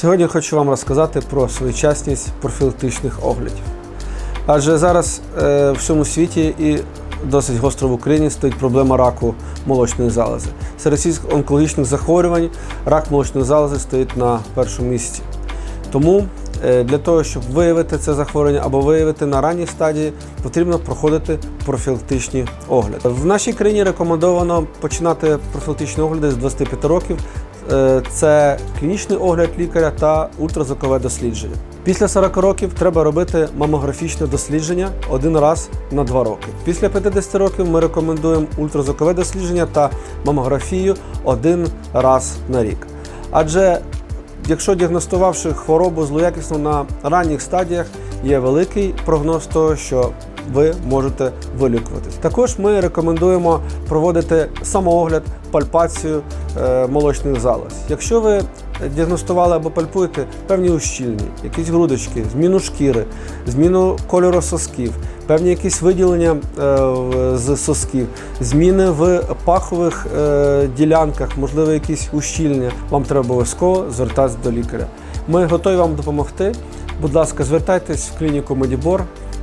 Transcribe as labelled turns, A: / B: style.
A: Сьогодні хочу вам розказати про своєчасність профілактичних оглядів. Адже зараз е, в всьому світі і досить гостро в Україні стоїть проблема раку молочної залози. Серед всіх онкологічних захворювань рак молочної залози стоїть на першому місці. Тому е, для того, щоб виявити це захворювання або виявити на ранній стадії, потрібно проходити профілактичні огляди. В нашій країні рекомендовано починати профілактичні огляди з 25 років. Е, Це клінічний огляд лікаря та ультразвукове дослідження. Після 40 років треба робити мамографічне дослідження один раз на 2 роки. Після 50 років ми рекомендуємо ультразвукове дослідження та мамографію один раз на рік. Адже Якщо діагностувавши хворобу злоякісно на ранніх стадіях, є великий прогноз того, що ви можете вилікуватись. Також ми рекомендуємо проводити самоогляд, пальпацію е, молочних залоз. Якщо ви діагностували або пальпуєте певні ущільні, якісь грудочки, зміну шкіри, зміну кольору сосків, певні якісь виділення е, з сосків, зміни в пахових е, ділянках, можливо, якісь ущільнення, вам треба обов'язково звертатися до лікаря. Ми готові вам допомогти. Будь ласка, звертайтесь в клініку Медібор,